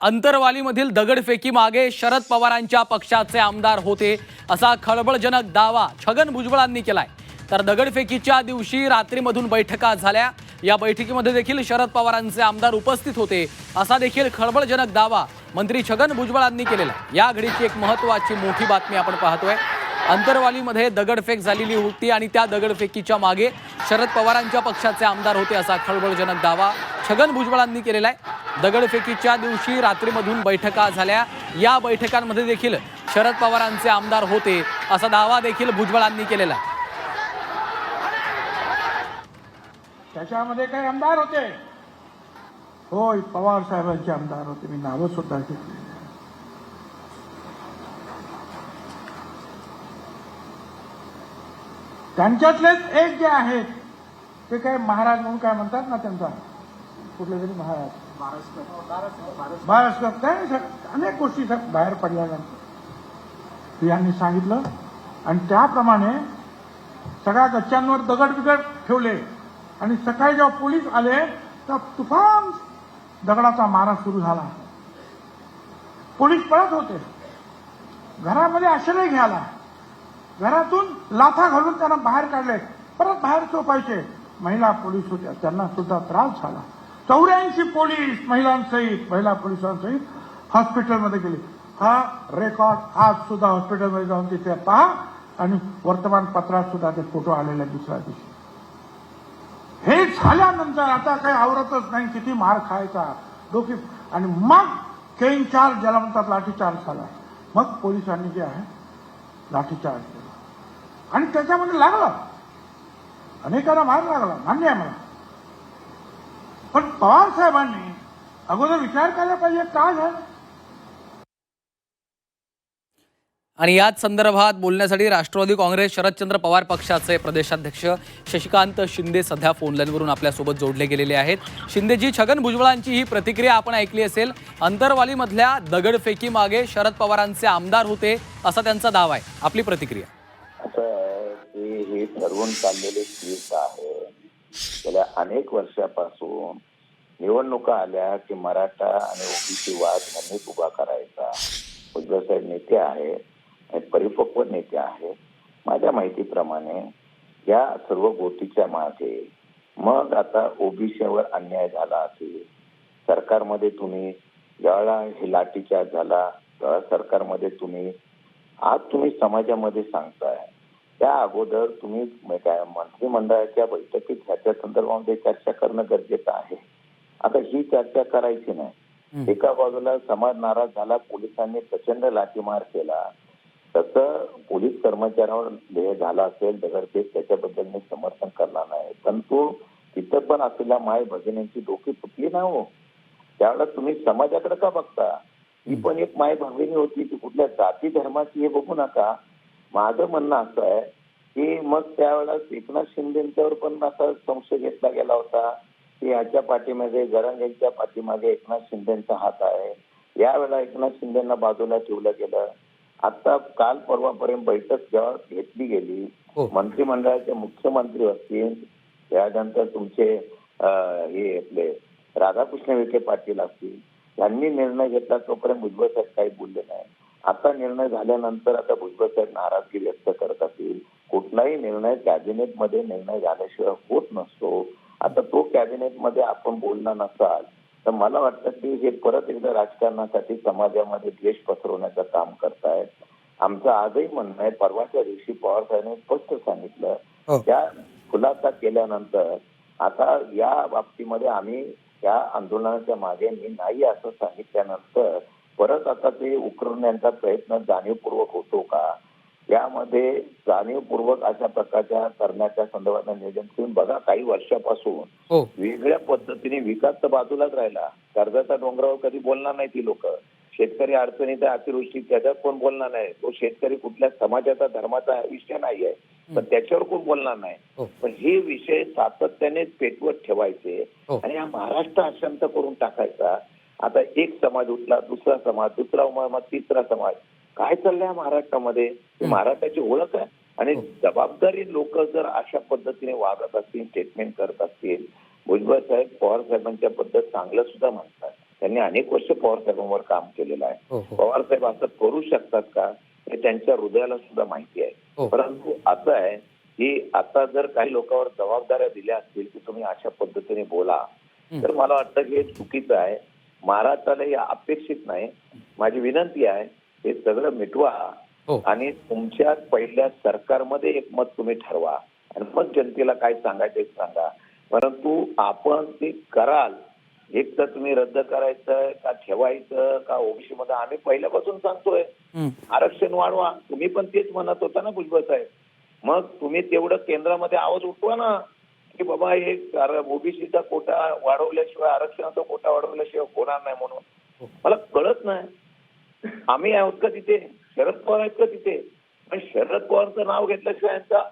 अंतरवालीमधील दगडफेकी मागे शरद पवारांच्या पक्षाचे आमदार होते असा खळबळजनक दावा छगन भुजबळांनी केलाय. तर दगडफेकीच्या दिवशी रात्रीमधून बैठका झाल्या. या बैठकीमध्ये देखील शरद पवारांचे आमदार उपस्थित होते असा देखील खळबळजनक दावा मंत्री छगन भुजबळांनी केलेला आहे. या घडीची एक महत्वाची मोठी बातमी आपण पाहतोय. अंतरवालीमध्ये दगडफेक झालेली होती आणि त्या दगडफेकीच्या मागे शरद पवारांच्या पक्षाचे आमदार होते असा खळबळजनक दावा छगन भुजबळांनी केलेला आहे. दगडफेकीच्या दिवशी रात्रीमधून बैठका झाल्या. या बैठकांमध्ये देखील शरद पवारांचे आमदार होते असा दावा देखील भुजबळांनी केलेला आहे. त्याच्यामध्ये काही आमदार होते. होय पवार साहेबांचे आमदार होते. मी नावं सुद्धा घेतली त्यांच्यातलेच एक जे आहेत ते काय महाराज म्हणून काय म्हणतात ना त्यांचा? कुठले तरी महाराज. महाराष्ट्रात काय अनेक गोष्टी सग- बाहेर पडल्यानंतर यांनी सांगितलं. आणि त्याप्रमाणे सगळ्या गच्च्यांवर दगड बिगड ठेवले. आणि सकाळी जेव्हा पोलीस आले तर तुफान दगडाचा मारा सुरू झाला. पोलीस पळत होते. घरामध्ये आश्रय घ्यायला. घरातून लाथा घालून त्यांना बाहेर काढले. परत बाहेर चोपायचे महिला पोलीस होत्या. त्यांना सुद्धा त्रास झाला. चौऱ्याऐंशी पोलीस महिलांसहित महिला पोलिसांसहित हॉस्पिटलमध्ये गेले. हा रेकॉर्ड आज सुद्धा हॉस्पिटलमध्ये जाऊन तिथे पहा आणि वर्तमानपत्रात सुद्धा ते फोटो आलेले दुसऱ्या दिवशी. हे झाल्यानंतर आता काही आवरतच नाही. किती मार खायचा. डोकी आणि मग केन चार्ज ज्याला म्हणतात लाठीचार्ज झाला. मग पोलिसांनी जे आहे लाठीचार्ज आणि त्याच्यामध्ये लागला. अनेकांना मार लागला मान्य आहे मला. पण पवार साहेबांनी अगोदर विचार करायला पाहिजे का झालं? आणि याच संदर्भात बोलण्यासाठी राष्ट्रवादी काँग्रेस शरदचंद्र पवार पक्षाचे प्रदेशाध्यक्ष शशिकांत शिंदे सध्या फोन लाईनवरून आपल्यासोबत जोडले गेलेले आहेत. शिंदेजी छगन भुजबळांची ही प्रतिक्रिया आपण ऐकली असेल. अंतरवालीमधल्या दगडफेकीमागे शरद पवारांचे आमदार होते असा त्यांचा दावा आहे. आपली प्रतिक्रिया. हे ठरवून चाललेले तीर्थ आहे. गेल्या अनेक वर्षापासून निवडणुका आल्या की मराठा आणि ओबीसी वाद यांनीच उभा करायचा. उद्धव साहेब नेते आहेत. परिपक्व नेते आहे माझ्या माहितीप्रमाणे या सर्व गोष्टीच्या मागे मग आता ओबीसीवर अन्याय झाला असेल. सरकारमध्ये तुम्ही ज्यावेळेला हे लाठीचार्ज झाला सरकारमध्ये तुम्ही आज तुम्ही समाजामध्ये सांगताय. त्या अगोदर तुम्ही काय मंत्रिमंडळाच्या बैठकीत ह्याच्या संदर्भामध्ये चर्चा करणं गरजेचं आहे. आता ही चर्चा करायची नाही. एका बाजूला समाज नाराज झाला पोलिसांनी प्रचंड लाठीमार केला. तसं पोलीस कर्मचाऱ्यावर देह झाला असेल दगडफेक त्याच्याबद्दल मी समर्थन करणार नाही. परंतु तिथं पण असलेल्या माय भगिनींची डोकी फुटली ना हो. त्यावेळेला तुम्ही समाजाकडे का बघता? ही पण एक माय भगिनी होती ती कुठल्या जाती धर्माची हे बघू नका. माझं म्हणणं असं आहे की मग त्यावेळेला एकनाथ शिंदेच्यावर पण असा संशय घेतला गेला होता की याच्या पाठीमागे यांच्या पाठीमागे एकनाथ शिंदेचा हात आहे. यावेळेला एकनाथ शिंदेना बाजूला ठेवलं गेलं. आता काल परवापर्यंत बैठक जेव्हा घेतली गेली हो. मंत्रिमंडळाचे मुख्यमंत्री असतील त्यानंतर तुमचे हे आपले राधाकृष्ण विखे पाटील असतील यांनी निर्णय घेतला तोपर्यंत भुजबळ साहेब काही बोलले नाही. आता निर्णय झाल्यानंतर आता भुजबळ साहेब नाराजगी व्यक्त करत असतील. कुठलाही निर्णय कॅबिनेटमध्ये निर्णय झाल्याशिवाय होत नसतो. आता तो कॅबिनेटमध्ये आपण बोलणार नसाल तर मला वाटतं की हे परत एकदा राजकारणासाठी समाजामध्ये द्वेष पसरवण्याचं काम करतायत आमचं आजही म्हणणं आहे परवाच्या दिवशी पवार साहेबांनी स्पष्ट सांगितलं हो. त्या खुलासा केल्यानंतर आता या बाबतीमध्ये आम्ही त्या आंदोलनाच्या मागे मी नाही असं सांगितल्यानंतर परत आता ते उकरण्याचा प्रयत्न जाणीवपूर्वक होतो का यामध्ये जाणीवपूर्वक अशा प्रकारच्या करण्याच्या संदर्भात नियोजन तुम्ही बघा. काही वर्षापासून हो. वेगळ्या पद्धतीने विकास तर बाजूलाच राहिला. कर्जाच्या डोंगरावर कधी बोलणार नाही ती लोक. शेतकरी अडचणीत अतिवृष्टी त्याच्यात कोण बोलणार नाही. तो शेतकरी कुठल्या समाजाचा धर्माचा विषय नाही आहे. पण त्याच्यावर कोण बोलणार नाही. हो. पण हे विषय सातत्याने पेटवत ठेवायचे हो. आणि हा महाराष्ट्र अशांत करून टाकायचा. आता एक समाज उठला दुसरा समाज दुसरा मग तिसरा समाज. काय चाललंय महाराष्ट्रामध्ये? ही महाराष्ट्राची ओळख आहे. आणि जबाबदारी लोक जर अशा पद्धतीने वागत असतील स्टेटमेंट करत असतील भुजबळ साहेब पवार साहेबांच्या बद्दल चांगलं सुद्धा म्हणतात. त्यांनी अनेक वर्ष पवार साहेबांवर काम केलेलं आहे. हो हो. पवार साहेब असं करू शकतात का? हे त्यांच्या हृदयाला सुद्धा माहिती आहे. हो. परंतु असं आहे की आता जर काही लोकांवर जबाबदाऱ्या दिल्या असतील की तुम्ही अशा पद्धतीने बोला हं. तर मला वाटतं की हे चुकीचं आहे. महाराष्ट्राला हे अपेक्षित नाही. माझी विनंती आहे हे सगळं मिटवा हो. आणि तुमच्या पहिल्या सरकारमध्ये एक मत तुम्ही ठरवा. आणि मग जनतेला काय सांगायचं सांगा. परंतु आपण ते कराल एक तर तुम्ही रद्द करायचं का ठेवायचं का ओबीसी मध्ये आम्ही पहिल्यापासून सांगतोय. हं. आरक्षण वाढवा. तुम्ही पण तेच म्हणत होता ना भुजबळ साहेब. मग तुम्ही तेवढं केंद्रामध्ये आवाज उठवा ना की बाबा हे ओबीसीचा कोटा वाढवल्याशिवाय आरक्षणाचा कोटा वाढवल्याशिवाय होणार नाही म्हणून. मला कळत नाही. आम्ही आहोत का तिथे शरद पवार आहेत का तिथे? पण शरद पवारचं नाव घेतल्याशिवाय यांचा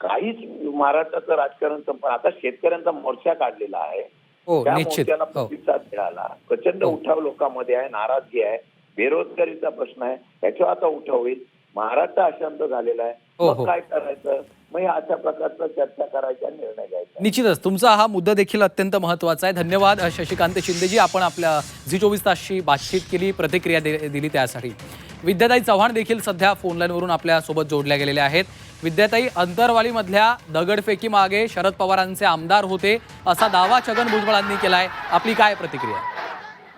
काहीच महाराष्ट्राचं राजकारण संप आता शेतकऱ्यांचा मोर्चा काढलेला आहे. हो त्या मोर्चाला हो. प्रतिसाद मिळाला. प्रचंड हो. उठाव लोकांमध्ये आहे नाराजगी आहे. बेरोजगारीचा प्रश्न आहे. याच्यावर आता उठाव होईल. महाराष्ट्र अशांत झालेला आहे. हो, मग हो. काय करायचं? मग अशा प्रकारचा चर्चा करायचा आणि निर्णय घ्यायचा. निश्चितच तुमचा हा मुद्दा देखील अत्यंत महत्त्वाचा आहे. धन्यवाद अ, शशिकांत शिंदेजी. आपण आपल्या झी चोवीस तासशी बातचीत केली प्रतिक्रिया दि- दिली त्यासाठी. विद्याताई चव्हाण देखील सध्या फोनलाईनवरून आपल्यासोबत जोडल्या गेलेल्या आहेत. विद्याताई अंतरवालीमधल्या दगडफेकी मागे शरद पवारांचे आमदार होते. असा दावा छगन भुजबळांनी केलाय. आपली काय प्रतिक्रिया?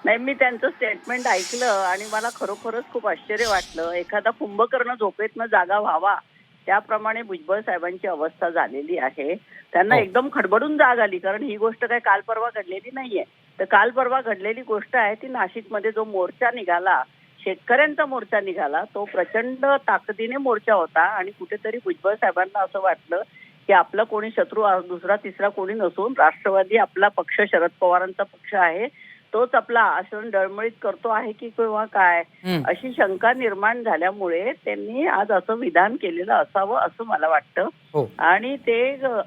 नाही मी त्यांचं स्टेटमेंट ऐकलं आणि मला खरोखरच खूप आश्चर्य वाटलं. एखादा कुंभकर्ण झोपेतनं जागा व्हावा त्याप्रमाणे भुजबळ साहेबांची अवस्था झालेली आहे. त्यांना हो. एकदम खडबडून जाग आली कारण ही गोष्ट काही काल परवा घडलेली नाहीये. तर काल परवा घडलेली गोष्ट आहे ती नाशिकमध्ये जो मोर्चा निघाला शेतकऱ्यांचा मोर्चा निघाला तो प्रचंड ताकदीने मोर्चा होता आणि कुठेतरी भुजबळ साहेबांना असं वाटलं की आपला कोणी शत्रू दुसरा तिसरा कोणी नसून राष्ट्रवादी आपला पक्ष शरद पवारांचा पक्ष आहे. तोच आपला आसन डळमळीत करतो आहे की किंवा काय. अशी शंका निर्माण झाल्यामुळे त्यांनी आज असं विधान केलेलं असावं असं मला वाटतं. हो. आणि ते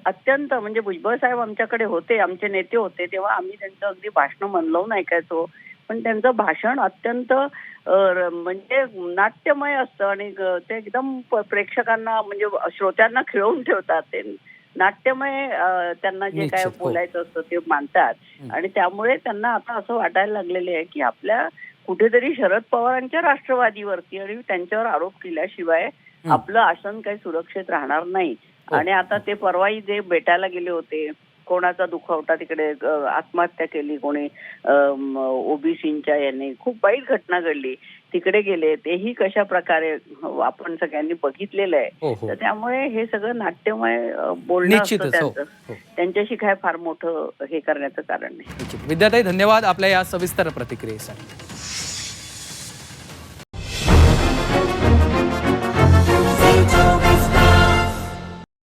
अत्यंत म्हणजे भुजबळ साहेब आमच्याकडे होते आमचे नेते होते तेव्हा आम्ही त्यांचं अगदी भाषण मन लावून ऐकायचो. पण त्यांचं भाषण अत्यंत म्हणजे नाट्यमय असतं आणि ते एकदम प्रेक्षकांना म्हणजे श्रोत्यांना खिळवून ठेवतात. ते नाट्यमय त्यांना जे काय हो. बोलायचं असतं ते मानतात. आणि त्यामुळे त्यांना आता असं वाटायला लागलेले आहे की आपल्या कुठेतरी शरद पवारांच्या राष्ट्रवादीवरती आणि त्यांच्यावर आरोप केल्याशिवाय. आपलं आसन काही सुरक्षित राहणार नाही हो. आणि आता ते परवाही जे भेटायला गेले होते कोणाचा दुखावटा तिकडे आत्महत्या केली कोणी ओबीसीच्या याने. खूप वाईट घटना घडली. तिकडे गेले तेही कशा प्रकारे आपण सगळ्यांनी बघितलेलं आहे. हो हो. तर त्यामुळे हे सगळं नाट्यमय बोलणं असतं हो त्यांचं. त्यांच्याशी काय फार मोठं हे करण्याचं कारण नाही. विद्याताई धन्यवाद आपल्या या सविस्तर प्रतिक्रियेसाठी.